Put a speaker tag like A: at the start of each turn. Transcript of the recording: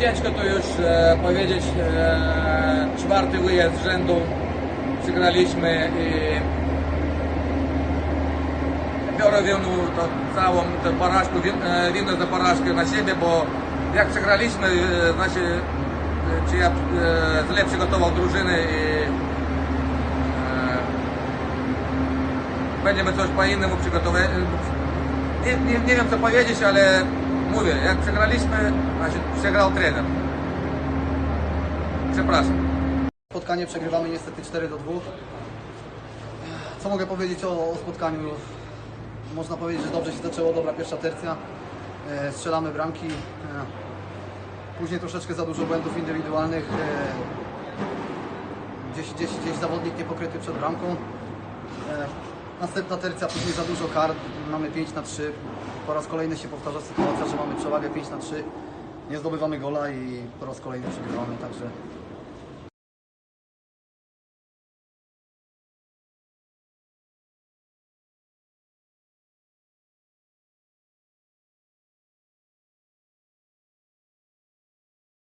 A: ciężko to już e, powiedzieć. E, czwarty wyjazd z rzędu przegraliśmy i biorę winę, to całą tę porażkę, e, winę za porażkę na siebie, bo jak przegraliśmy, e, znaczy, e, czy ja e, źle przygotował drużynę i e, będziemy coś po innemu przygotować. Nie, nie, nie wiem co powiedzieć, ale mówię, jak przegraliśmy, znaczy przegrał trener. Przepraszam.
B: Spotkanie przegrywamy niestety 4 do 2. Co mogę powiedzieć o, o spotkaniu? Można powiedzieć, że dobrze się zaczęło, dobra pierwsza tercja. E, strzelamy bramki. E, później troszeczkę za dużo błędów indywidualnych. E, gdzieś, gdzieś, gdzieś zawodnik niepokryty przed bramką. E, następna tercja, później za dużo kar. Mamy 5 na 3. Po raz kolejny się powtarza sytuacja, że mamy przewagę 5 na 3. Nie zdobywamy gola i po raz kolejny przegrywamy, także